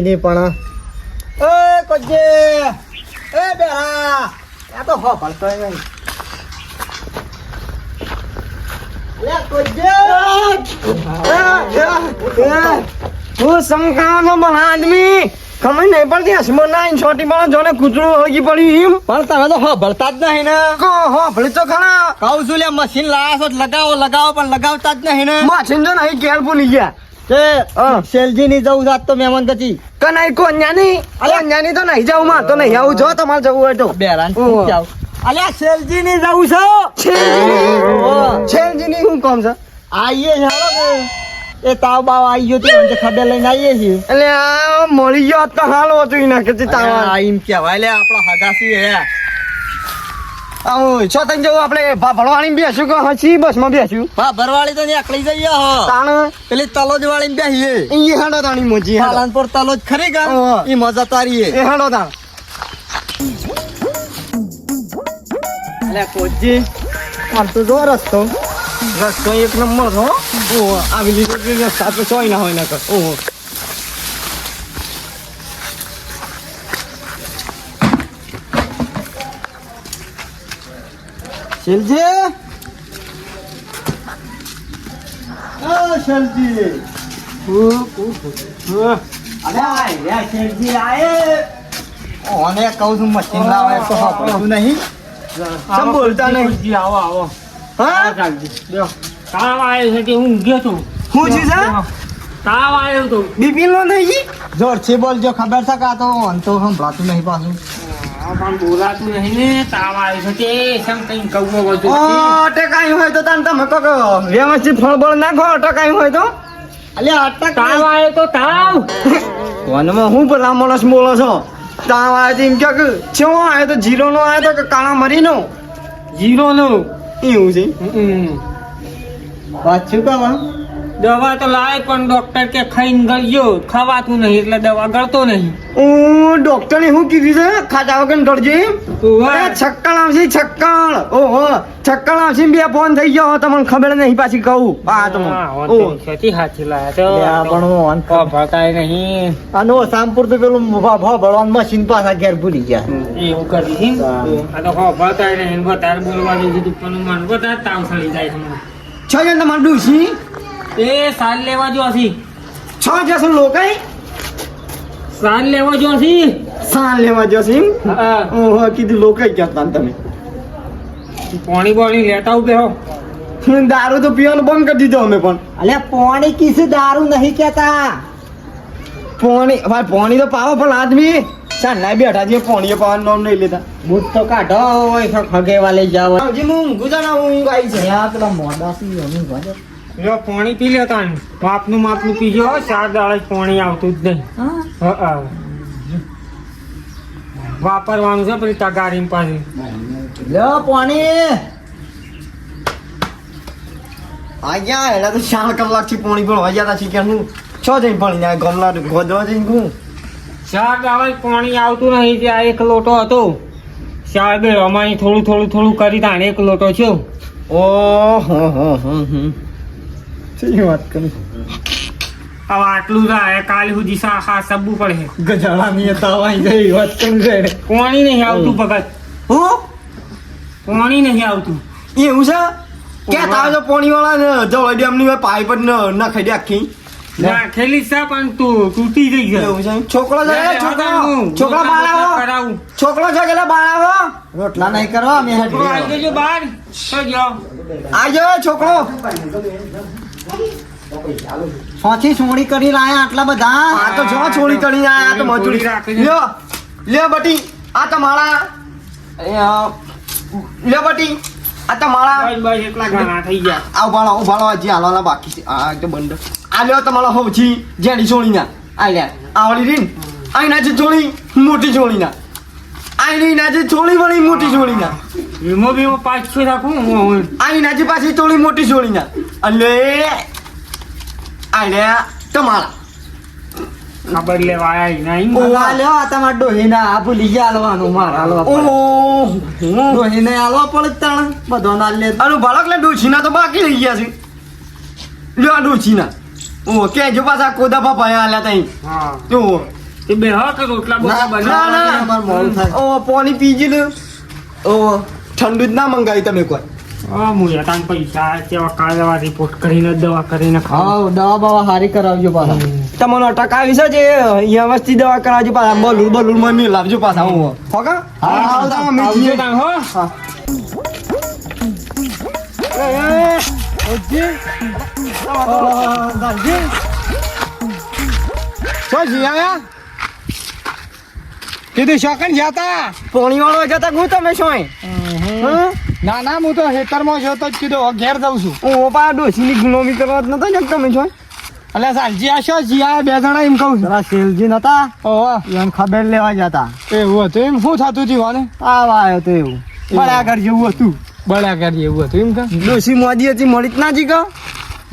જીની પણ. એ કજે! એ બેરા! આ તો હો ભળતો નહીં શંકાનો પણ આદમી ખબર નહીં પડતી હસમાં ના છોટી પણ જોને કૂતરું હળગી પડ્યું એમ. પણ તમે તો જ નહીં ને. કો હો ભલે તો ખરા. કહું છું લે મશીન લાયા છો લગાવો લગાવો પણ લગાવતા જ નહીં ને. મશીન જો નહીં ઘેર ભૂલી ગયા. તે હા. શેલજી ની જવું જાત તો મહેમાન ગતિ કનાઈ કોન્યાની કોન્યાની તો નહીં જાઉં માં. તો નહીં આવું. જો તમારે જવું હોય તો. બેરાન જાવ અલ્યા શેલજી ની જવું છો કામ છે? આઈએ છે હાલો એ તાવ બાવ આવી ગયો તો મને ખબર લઈને આવીએ છીએ. એટલે આ મળી ગયો તો હાલો હતું આ તાવા. એમ કહેવાય. લે આપણા હગાસી હે. છો તને જવું આપણે ભણવાની બેસ્યું કે હસી બસમાં બેસ્યું? હા ભરવાળી તો નીકળી જઈએ હો. તાણ? પેલી તલોજ વાળી બેસીએ ઈ હાડો તાણી મોજી પાલનપુર તલોજ ખરી ગા ઈ મજા તારીએ એ. હાડો તાણ. અલ્યા કોજી આમ તો જો રસ્તો. રસ્તો એક નંબર છો ઓહો આવી લીધો રસ્તા તો ચોઈ ના હોય ના કર ઓહો. શેલજી? શેલજી. ઓને કહું છું મશીન લાવે તો સાંભળતું નહીં. સમ બોલતા નહીં? આવો આવો. હા? તાવ આવ્યો છે કે હું ઊંઘ્યો છું? હું છે? તાવ આવ્યો તો. બિપિન નો ગઈ જોરથી બોલજો ખબર છે કા તો આમ સંભળાતું નહીં પાછું. પણ બોલાતું નહીં ને તાવ આવ્યો છે તે સમ કઈ કૌવો બધું. ઓ હોય તો તાન તમે કહો વ્યવસ્થિત ફળબળ નાખો ટકાઈ હોય તો. અલ્યા અટક તાવ આવ્યો તો તાવ. વનમાં હું ભલા માણસ બોલો છો? તાવ આવે તો એમ કે તો જીરો નો આવે તો કાળા મરી નો? જીરો નો. એવું છે? પાછું કહો? દવા તો લાય પણ ડોક્ટર કે ખાઈને ગયો ખાવાતું નહીં એટલે દવા ગળતો નહીં. હું ડોક્ટરે શું કીધું છે? ખાધા વગર ગળજે. છક્કણ આવશે છક્કણ ઓહો છક્કણ આવશે બે ફોન થઈ ગયો તમને ખબર નહીં પાછી કહું. હા. તમે હા, ઓહો. હોતી છતી હાથી લાયા તો પણ હું ભરતાય નહીં. અને સામપુર તો પેલું ભા ભા મશીન પાછા ઘેર ભૂલી ગયા. એવું કરી આ તો ભરતાય નહીં બોલવાનું કીધું પણ મન બધા તાવ સળી જાય છે છ જણ તમારે ડૂસી એ સાલ લેવા જો હસી છ જણ લોકાઈ સાલ લેવા જો હસી સાન લેવા જો હસી ઓહો કીધું લોકાઈ ગયા તા તમે? પાણી પાણી લેતા ઉભે હો દારૂ તો પીવાનું બંધ કરી દીધો અમે પણ. અલ્યા પોણી કિસી દારૂ નહીં કેતા પોણી ભાઈ પોણી તો પાવો પણ આદમી. સાંજના બેઠા છે પોણીએ પાવાનું નામ નહીં લેતા બૂટ તો કાઢો હોય તો ખગેવા લઈ જાવ હજી હું ઊંઘું છું ઊંઘ આવી છે અલ્યા પેલા મોડાસી અમી ભલે લો પાણી પી લે તાન. માપનું માપનું પીજો હો, ચાર દાડા જ પાણી આવતું જ નહીં. હા. હા, હા. વાપરવાનું છે પેલી તગારી પાછી. લો પાણી. આયા એટલે તો ચાર કલાકથી પાણી પણ વાગ્યા હતા કે હું છ જઈને પાણી ના ગમલા ગોદવા જઈને હું. ચાર દાડા પાણી આવતું નહીં ત્યાં એક લોટો હતો. ચાર બે અમારી થોડું થોડું થોડું કરી તાણ એક લોટો છો ઓહો હો હો હો હમ શી વાત કરી. હવે આટલું થાય કાલ સુધી સા ખા સબવું પડે ગજાળાની તાવાઈ ગઈ વાત કરી છે. કોણી નહીં આવતું ભગત. હું? કોણી નહીં આવતું. એવું છે? ક્યાં તાવ તો પોણી વાળા ને જવા ડેમની પાઇપ જ ન નાખી દે આખી. નાખેલી છે પણ તું તૂટી ગઈ ગયો. છે છોકરો છે છોકરો? છોકરો બાળાવો કરાવું. છોકરો છે કે બાળાવો રોટલા નહીં કરવા મેં છોકરો આવી જજો બહાર. આજો છોકરો. છોથી છોડી કરી લાયા આટલા બધા? આ તો જો ચોરી કરી આ તો મજૂરી. રાખી લ્યો લ્યો બટી આ તો માળા. લ્યો બટી આ તો માળા. એટલા ઘણા થઈ ગયા. આ ઉભાળો ઉભાળો હજી હાલવાના બાકી છે. આ તો બંધ. આ લ્યો તમારા જેની જેડી ચોળીના. આ લે આવડી રીન. આઈ ના જે ચોળી મોટી આઈ ની ના જે ચોળી વળી મોટી ચોળીના. વીમો વીમો પાછું રાખું હું હું આ ના પાછી ચોળી મોટી ચોળીના એટલે અલે આલે તમારા. ખબર લેવા આયા નહીં ઓ. આ લ્યો આ તમારા ડોહીના આ ભૂલી ગયા હાલવાનું માર હાલવા ઓ હું ડોહીને હાલવા પડે જ તાણ બધો ના લે અરે બાળક લે ડોશીના તો બાકી રહી ગયા છે. લ્યો આ ડોશીના. ઓ કેજો પાછા કોદા પપાયા આલ્યા તઈ. હા. જો તે બે હા કે રોટલા બનાવ ના ના થાય. ઓ પાણી પીજી લે ઓ ઠંડુ જ ના મંગાવી તમે કોઈ. હા હું યતાન પૈસા કેવા કાળવા રિપોર્ટ કરીને દવા કરીને ખાવ દવા બાવા હારી કરાવજો પાછા. તમને અટક આવી છે જે અહીંયા વસ્તી દવા કરાવજો પાછા. બલુર બલુર મમ્મી લાવજો પાછા હું. હોકા હા, આયા? કીધું શોકન જતા પાણી વાળો જતા હું તમે શું? ના ના હું તો હેતરમાં છો તો જ કીધું ઘેર જાઉં છું. હું પા ડોસીની ગુલામી કરવા જ નતા ને તમે છો? એટલે સાલજી આ જીયા બે જણા એમ કહું છું. સેલજી નતા? ઓહો. એમ ખબર લેવા જતા. એવું હતું એમ? શું થતું હતું મને આવા આવ્યો તો એવું. બળ્યા ઘર જેવું હતું. બળ્યા ઘર જેવું હતું એમ કે? ડોસી મોદી હતી મળી જ ના જી કહો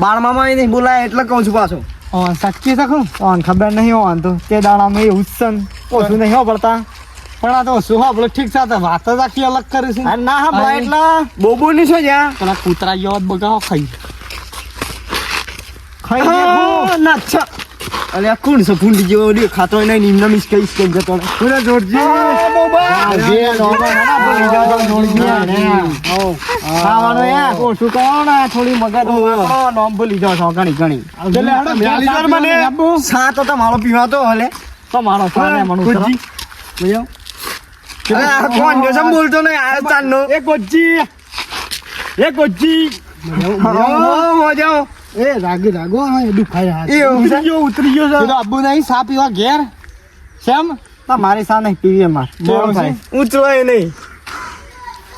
બાળમામાં નહીં બોલાય એટલે કહું છું પાછો. ઓન સાચી શકું ઓન ખબર નહીં ઓન તો. તે દાડામાં એવું જ છે ને. ઓછું નહીં પડતા. પણ આ તો શું આપણે ઠીક સાથે વાત જ આખી અલગ કરે છે. ના હા એટલે બોબો ની છો જ્યાં પેલા કૂતરા જેવા બગાવો ખાઈ. ખાઈ ના છ. અલે આ કોણ છે જેવો ખાતો નહીં નિમ્ન મિસ કઈ સ્કેમ જતો પૂરા જોરજી જે નોબા ના પડી જાવ તો ને. હો. ખાવાનું યાર ઓછું કહો ને થોડી મગજ વાપરો, નોમ ભૂલી જાઓ છો ઘણી ઘણી. એટલે હેડો મ્યાલી દર મને? સા તો તમારો પીવાતો હલે. તમારો સાને મનું ખુદજી. ભૈયો કોણ જો સમ બોલતો નહીં આ ચાંદનો એ ગોજી. એ ગોજી. હા મોજાઓ એ રાગે રાગો હા દુખાય હાથ એ? ઉતરી ગયો ઉતરી ગયો નહીં સા પીવા ઘેર? કેમ મારી સા નહીં પીવી માર મોડું થાય. ઉતરોય નહીં.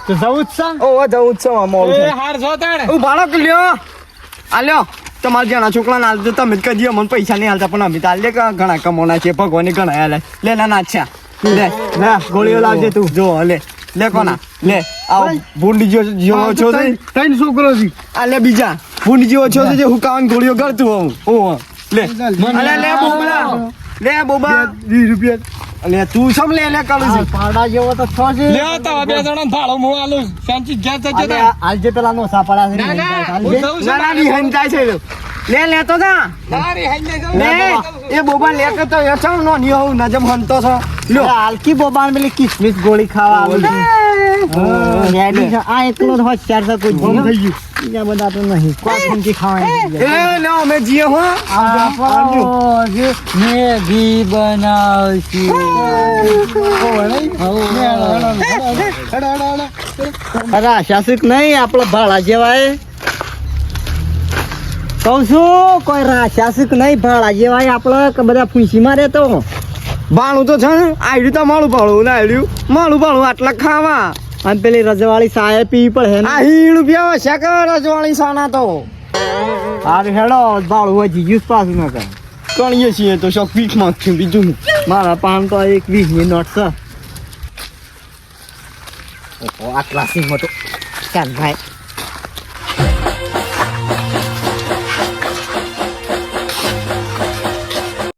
તો જવું જ છે? ઓ જવું જ છે આ મોલ એ હાર જો તાણે. ઉ ભાડો લ્યો. આ લ્યો. તમારા જેના છોકરાને હાલ તો તમે જ કદી મને પૈસા નહીં હાલતા પણ અમે તો હાલ લે ઘણા કમોના છે ભગવાને ઘણા હાલે લે ના ના અચ્છા લે ના ગોળીઓ લાવજે તું. જો લે. લે કોના? લે આવ. ભૂંડી જેવો જેવો છો છે ત્રણ છોકરો છે. આ લે બીજા. ભૂંડી જેવો છો છે જે હુકાવાની ગોળીઓ કરતું હોઉં. ઓ લે. અલે લે બોબલા લે બોબા. 20 રૂપિયા. અલે તું સમ લે લે કરું છે. પાડા જેવો તો છો છે. લે તો બે જણા ભાડો મો આલુ. સાંચી અલે, તા. આજે પેલા નો સાપાડા છે ના. ના હું. જઉં છું. છે. લો. લે લે તો જા. એ બોબા લે કે તો એ છો નો ની હોઉં નજમ હંતો છો. લ્યો હાલકી બોબાન પેલી કિસમિસ ગોળી ખાવા આવી છે. રેડી છે. આ એકલો જ હોશિયાર છે કોઈ જીવ થઈ ગયું. બીજા બધા તો નહીં. કોઈ ફૂંકી ખાવા એ લે અમે જીએ હો. આવજો જે મેગી બનાવશું. અરે આશાસિક નહીં આપણા ભાડા જેવાય કહું છું કોઈ રાશાસિક નહીં ભાડા જેવાય ભાઈ આપણે બધા ફૂંસીમાં રહેતો. ભાણું તો છે ને આયડ્યું તો માળું ભાડું ને આયડ્યું? માળું ભાણું આટલા ખાવા. અને પેલી રજવાળી સાય પી પડે આ હીણ રૂપિયા છે કે રજવાળી સાના તો? હારું હેડો ભાડું હજી જીજુ પાછું ન કરે. કણીએ છીએ તો શોખ જ છે બીજું મારા પાન તો એક વીસ નોટ છે. આટલા સિંહ તો. ચાલ ભાઈ.